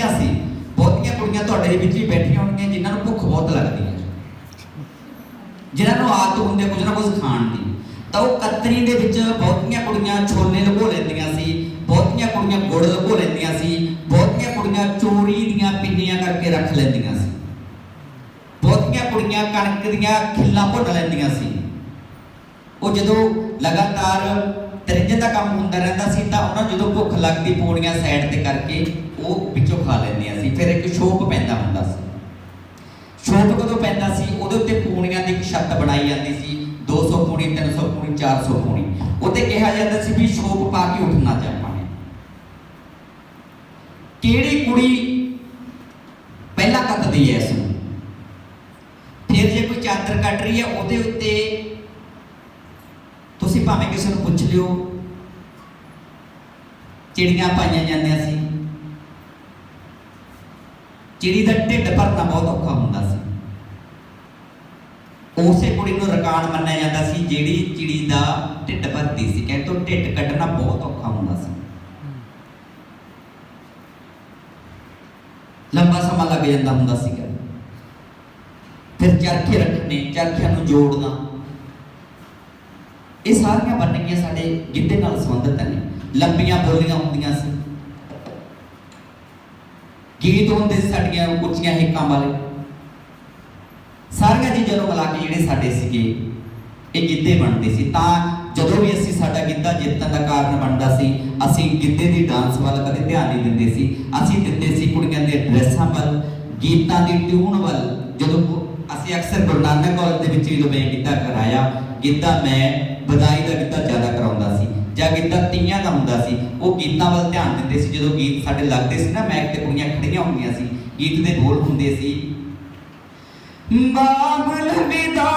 ਹੈਗੀਆਂ ਸੀ। ਬਹੁਤੀਆਂ ਕੁੜੀਆਂ ਤੁਹਾਡੇ ਵਿੱਚ ਵੀ ਬੈਠੀਆਂ ਹੋਣਗੀਆਂ ਜਿਨ੍ਹਾਂ ਨੂੰ ਭੁੱਖ ਬਹੁਤ ਲੱਗਦੀ ਹੈ। ਜਿਨ੍ਹਾਂ ਨੂੰ ਆਦਤ ਹੁੰਦੀ ਕੁਝ ਨਾ ਕੁਝ ਖਾਣ ਦੀ। ਤਾਂ ਉਹ ਕਤਰੀ ਦੇ ਵਿੱਚ ਬਹੁਤੀਆਂ ਕੁੜੀਆਂ ਛੋਲੇ ਲਗੋ ਲੈਂਦੀਆਂ ਸੀ, ਬਹੁਤੀਆਂ ਕੁੜੀਆਂ ਗੁੜ ਲਗੋ ਲੈਂਦੀਆਂ ਸੀ, ਬਹੁਤੀਆਂ ਕੁੜੀਆਂ ਚੋਰੀ ਦੀਆਂ ਪਿੰਨੀਆਂ ਕਰਕੇ ਰੱਖ ਲੈਂਦੀਆਂ ਸੀ। ਬਹੁਤੀਆਂ ਕੁੜੀਆਂ ਕਣਕ ਦੀਆਂ ਖਿੱਲਾਂ ਭੁੰਨ ਲੈਂਦੀਆਂ ਸੀ। ਉਹ ਜਦੋਂ ਲਗਾਤਾਰ ਤਰਿੰਜਨ ਦਾ ਕੰਮ ਹੁੰਦਾ ਰਹਿੰਦਾ ਸੀ ਤਾਂ ਉਹਨਾਂ ਨੂੰ ਜਦੋਂ ਭੁੱਖ ਲੱਗਦੀ ਪੌੜੀਆਂ ਸਾਈਡ ਤੇ ਕਰਕੇ ਉਹ ਸੀ, ਫਿਰ ਇੱਕ ਸ਼ੋਪ ਪੈਂਦਾ ਹੁੰਦਾ ਸੀ। ਸ਼ੋਪ ਕਦੋਂ ਪੈਂਦਾ ਸੀ? ਉਹਦੇ ਉੱਤੇ ਪੂਣੀਆਂ ਦੀ ਇੱਕ ਛੱਤ ਬਣਾਈ ਜਾਂਦੀ ਸੀ 200 ਪੂਣੀ 300 ਪੂਣੀ 400 ਪੂਣੀ। ਉੱਤੇ ਕਿਹਾ ਜਾਂਦਾ ਸੀ ਵੀ ਸ਼ੋਪ ਪਾ ਕੇ ਉੱਠਣਾ ਚਾਹਾਂ ਕਿਹੜੀ ਕੁੜੀ ਪਹਿਲਾਂ ਕੱਟਦੀ ਹੈ ਇਸ ਨੂੰ? ਫਿਰ ਜੇ ਕੋਈ ਚਾਦਰ ਕੱਟ ਰਹੀ ਹੈ ਉਹਦੇ ਉੱਤੇ ਤੁਸੀਂ ਭਾਵੇਂ ਕਿਸੇ ਨੂੰ ਪੁੱਛ ਲਿਓ। ਚਿੜੀਆਂ ਪਾਈਆਂ ਜਾਂਦੀਆਂ ਸੀ। ਚਿੜੀ ਦਾ ਢਿੱਡ ਭਰਨਾ ਬਹੁਤ ਔਖਾ ਹੁੰਦਾ ਸੀ। ਉਸੇ ਕੁੜੀ ਨੂੰ ਰਕਾਨ ਮੰਨਿਆ ਜਾਂਦਾ ਸੀ, ਜਿਹੜੀ ਚਿੜੀ ਦਾ ਢਿੱਡ ਭਰਦੀ ਸੀ। ਕਹਿੰਦੇ ਤੋਂ ਢਿੱਡ ਕੱਢਣਾ ਬਹੁਤ ਔਖਾ ਹੁੰਦਾ ਸੀ। ਲੰਬਾ ਸਮਾਂ ਲੱਗ ਜਾਂਦਾ ਹੁੰਦਾ ਸੀਗਾ। ਫਿਰ ਚਰਖੇ ਰੱਖਣੇ, ਚਰਖਿਆਂ ਨੂੰ ਜੋੜਨਾ। ਇਹ ਸਾਰੀਆਂ ਵੰਨਗੀਆਂ ਸਾਡੇ ਗਿੱਧੇ ਨਾਲ ਸੰਬੰਧਿਤ ਨੇ। ਲੰਬੀਆਂ ਬੋਲੀਆਂ ਹੁੰਦੀਆਂ ਸੀ। ਗੀਤ ਹੁੰਦੇ ਸੀ ਸਾਡੀਆਂ ਉੱਚੀਆਂ ਹਿੱਕਾਂ ਵਾਲੇ। ਸਾਰੀਆਂ ਚੀਜ਼ਾਂ ਨੂੰ ਮਿਲਾ ਕੇ ਜਿਹੜੇ ਸਾਡੇ ਸੀਗੇ, ਇਹ ਗਿੱਧੇ ਬਣਦੇ ਸੀ। ਤਾਂ ਜਦੋਂ ਵੀ ਅਸੀਂ ਸਾਡਾ ਗਿੱਧਾ ਜਿੱਤਣ ਦਾ ਕਾਰਨ ਬਣਦਾ ਸੀ, ਅਸੀਂ ਗਿੱਧੇ ਦੀ ਡਾਂਸ ਵੱਲ ਕਦੇ ਧਿਆਨ ਨਹੀਂ ਦਿੰਦੇ ਸੀ। ਅਸੀਂ ਦਿੰਦੇ ਸੀ ਕੁੜੀਆਂ ਦੇ ਡਰੈਸਾਂ ਵੱਲ, ਗੀਤਾਂ ਦੀ ਟਿਊਨ ਵੱਲ। ਜਦੋਂ ਅਸੀਂ ਅਕਸਰ ਗੁਰੂ ਨਾਨਕ ਕਾਲਜ ਦੇ ਵਿੱਚ ਜਦੋਂ ਮੈਂ ਗਿੱਧਾ ਕਰਾਇਆ, ਗਿੱਧਾ ਮੈਂ ਵਧਾਈ ਦਾ ਗਿੱਧਾ ਜ਼ਿਆਦਾ ਕਰਾਉਂਦਾ ਸੀ ਜਾਂ ਗਿੱਧਾ ਤੀਆਂ ਦਾ ਹੁੰਦਾ ਸੀ, ਉਹ ਗੀਤਾਂ ਵੱਲ ਧਿਆਨ ਦਿੰਦੇ ਸੀ। ਜਦੋਂ ਗੀਤ ਸਾਡੇ ਲੱਗਦੇ ਸੀ ਨਾ ਮੈਕ ਤੇ ਕੁੜੀਆਂ ਖੜੀਆਂ ਹੁੰਦੀਆਂ ਸੀ। ਗੀਤ ਦੇ ਬੋਲ ਹੁੰਦੇ ਸੀ, ਬਾਬਲ ਵਿਦਾ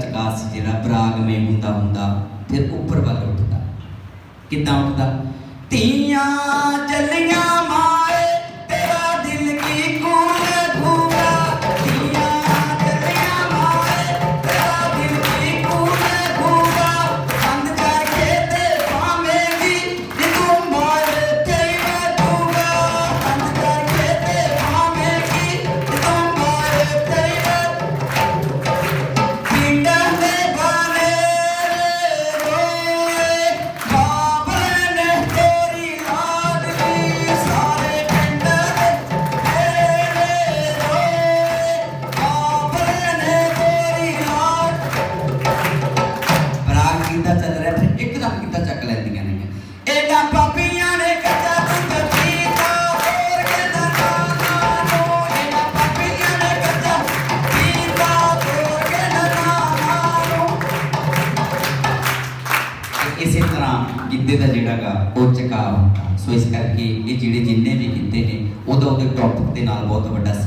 ਚਕਾਸ ਜਿਹੜਾ ਬਰਾਗਮਈ ਹੁੰਦਾ ਹੁੰਦਾ ਫਿਰ ਉੱਪਰ ਵੱਲ ਉੱਠਦਾ। ਕਿੱਦਾਂ ਉੱਠਦਾ? ਧੀਆਂ ਚੱਲੀਆਂ ਮਾਏ ਗਿੱਧੇ ਦਾ ਜਿਹੜਾ ਗਾ, ਉਹ ਚਕਾ ਹੁੰਦਾ। ਸੋ ਇਸ ਕਰਕੇ ਇਹ ਜਿਹੜੇ ਜਿੰਨੇ ਵੀ ਗਿੱਧੇ ਨੇ, ਉਹਦਾ ਉਹਦੇ ਟੌਪਿਕ ਦੇ ਨਾਲ ਬਹੁਤ ਵੱਡਾ ਸਬੰਧ